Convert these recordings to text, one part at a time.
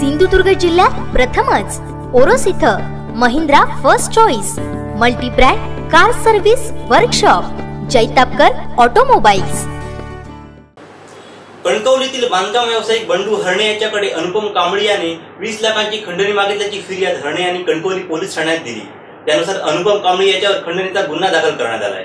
सिंधुदुर्ग जिल्ह्यात प्रथमच. ओरोस इथं Mahindra first choice multibrand car service workshop Jaitapkar automobiles. कणकवलीतील बांधकाम व्यावसायिक बंडू हरणे यांच्याकडे अनुपम कांबळी याने वीस लाखांची खंडणी मागितल्याची फिर्याद हरणे यांनी कणकवली पोलीस ठाण्यात दिली. त्यानुसार अनुपम कांबळी याच्यावर खंडणीचा गुन्हा दाखल करण्यात आलाय.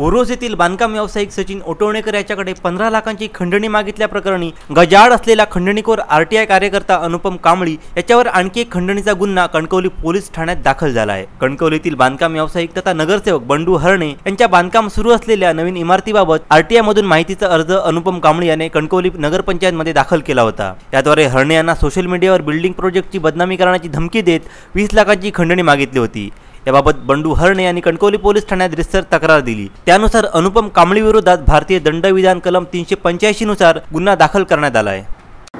ओरोस येथील बांधकाम व्यावसायिक सचिन ओटोणेकर याच्याकडे पंधरा लाखांची खंडणी मागितल्याप्रकरणी गजाड असलेला खंडणीखोर आरटीआय कार्यकर्ता अनुपम कांबळी याच्यावर आणखी एक खंडणीचा गुन्हा कणकवली पोलीस ठाण्यात दाखल झाला आहे. कणकवलीतील बांधकाम व्यावसायिक तथा नगरसेवक बंडू हरणे यांच्या बांधकाम सुरू असलेल्या नवीन इमारतीबाबत आरटीआय मधून माहितीचा अर्ज अनुपम कांबळी याने कणकवली नगरपंचायतमध्ये दाखल केला होता. याद्वारे हरणे यांना सोशल मीडियावर बिल्डिंग प्रोजेक्टची बदनामी करण्याची धमकी देत वीस लाखांची खंडणी मागितली होती. याबाबत बंडू हरणे यांनी कणकवली पोलीस ठाण्यात रिसर तक्रार दिली. त्यानुसार अनुपम कांबळी विरोधात भारतीय दंडविधान कलम तीनशे पंच्याऐंशी नुसार गुन्हा दाखल करण्यात आला आहे.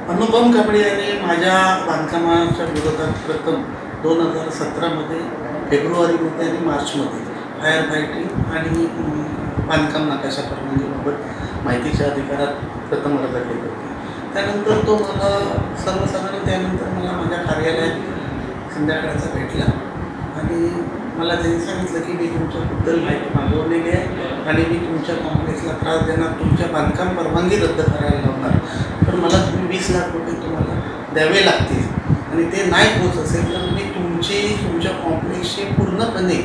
अनुपम कांबळे यांनी माझ्या बांधकामाच्या विरोधात प्रथम दोन हजार सतरामध्ये फेब्रुवारीमध्ये आणि मार्चमध्ये फायर फायटिंग आणि बांधकाम नकाशा परवानगीबाबत माहितीच्या अधिकारात प्रथम अर्ज केले. होते त्यानंतर तो मला सर्वसाधारण त्यानंतर मला माझ्या कार्यालयात संध्याकाळचा भेटला. आणि मला त्यांनी सांगितलं की मी तुमच्याबद्दल माहिती मागवलेली आहे आणि मी तुमच्या कॉम्प्लेक्सला त्रास देणार तुमच्या बांधकाम परवानगी रद्द करायला लावणार. तर मला तुम्ही वीस लाख रुपये तुम्हाला द्यावे लागतील आणि ते नाही होत असेल तर मी तुमची तुमच्या कॉम्प्लेक्सची पूर्णपणे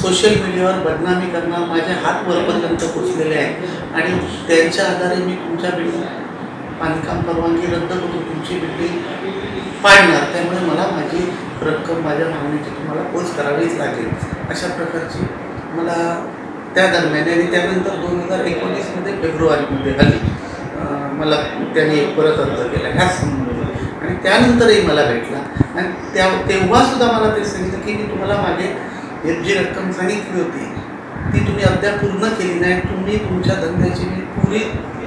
सोशल मीडियावर बदनामी करणार माझे हात वरपर्यंत पोचलेले आहेत. आणि त्यांच्या आधारे मी तुमच्या बिल्डिंग बांधकाम परवानगी रद्द करून तुमची बिल्डिंग पाडणार. त्यामुळे मला माझी रक्कम माझ्या मागणीची तुम्हाला पोच करावीच लागेल. अशा प्रकारची मला त्या दरम्यान आणि त्यानंतर दोन हजार एकोणीसमध्ये फेब्रुवारीमध्ये हल्ली मला त्यांनी परत अर्ज केला ह्याच संबंधी आणि त्यानंतरही मला भेटला. आणि त्या तेव्हासुद्धा मला ते सांगितलं की मी तुम्हाला मागे एक जी रक्कम सांगितली होती ती तुम्ही अद्याप पूर्ण केली नाही. तुम्ही तुमच्या धंद्याची मी पुरी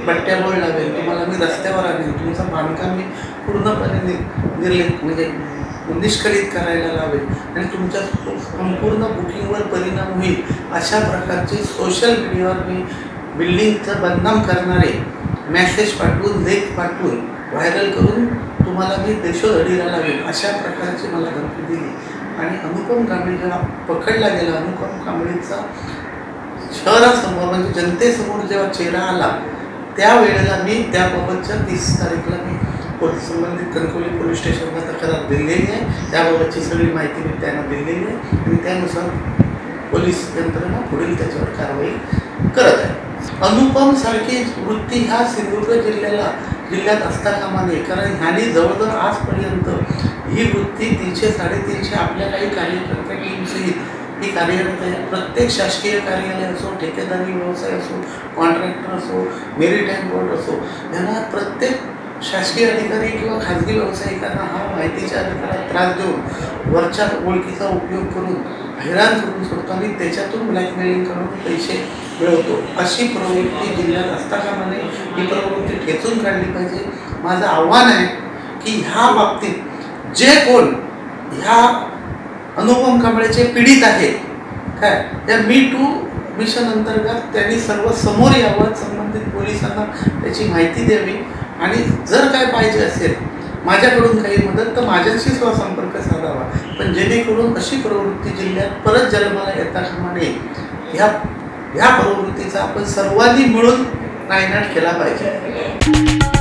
बट्ट्याबोळ लावेल. तुम्हाला मी रस्त्यावर आणेल. तुमचं बांधकाम मी पूर्णपणे नि म्हणजे निष्कलित करायला लावेल आणि तुमच्या संपूर्ण बुकिंगवर परिणाम होईल. अशा प्रकारचे सोशल मीडियावर मी बिल्डिंगचं बदनाम करणारे मॅसेज पाठवून लेख पाठवून व्हायरल करून तुम्हाला मी देशोधडीला लावेल अशा प्रकारची मला धमकी दिली. आणि अनुपम कांबळे जेव्हा पकडला गेला. अनुपम कांबळेचा शहरासमोर म्हणजे जनतेसमोर जेव्हा चेहरा आला त्यावेळेला मी त्याबाबतच्या तीस तारीखला मी पोलीस संबंधित कणकवली पोलीस स्टेशनला तक्रार दिलेली आहे. त्याबाबतची सगळी माहिती मी त्यांना दिलेली आहे. आणि त्यानुसार पोलीस यंत्रणा पुढील त्याच्यावर कारवाई करत आहे. अनुपम सारखी वृत्ती ह्या सिंधुदुर्ग जिल्ह्याला जिल्ह्यात असता कामा नये कारण ह्याने जवळजवळ आजपर्यंत ही वृत्ती तीनशे साडेतीनशे आपल्या काही कार्यकर्त्या टीमसहित ही कार्यरत आहे. प्रत्येक शासकीय कार्यालय असो ठेकेदारी व्यवसाय असो कॉन्ट्रॅक्टर असो मेरीटाईम बोर्ड असो यांना प्रत्येक शासकीय अधिकारी किंवा खाजगी व्यावसायिकांना हा माहितीच्या अधिकारात त्रास देऊन वरच्या ओळखीचा उपयोग करून हैराण करून सोडतो आणि त्याच्यातून ब्लॅकमेलिंग करून पैसे मिळवतो. अशी प्रवृत्ती जिल्ह्यात असता कामा नये ही प्रवृत्ती ठेचून काढली पाहिजे. माझं आव्हान आहे की ह्या बाबतीत जे कोण ह्या अनुपम कांबळेचे पीडित आहे काय? या मी टू मिशन अंतर्गत त्यांनी सर्व समोर यावं संबंधित पोलिसांना त्याची माहिती द्यावी. आणि जर काय पाहिजे असेल माझ्याकडून काही मदत तर माझ्याशी सुद्धा संपर्क साधावा. पण जेणेकरून अशी प्रवृत्ती जिल्ह्यात परत जन्माला येता कामा नये ह्या ह्या प्रवृत्तीचा आपण सर्वांनी मिळून नायनाट केला पाहिजे.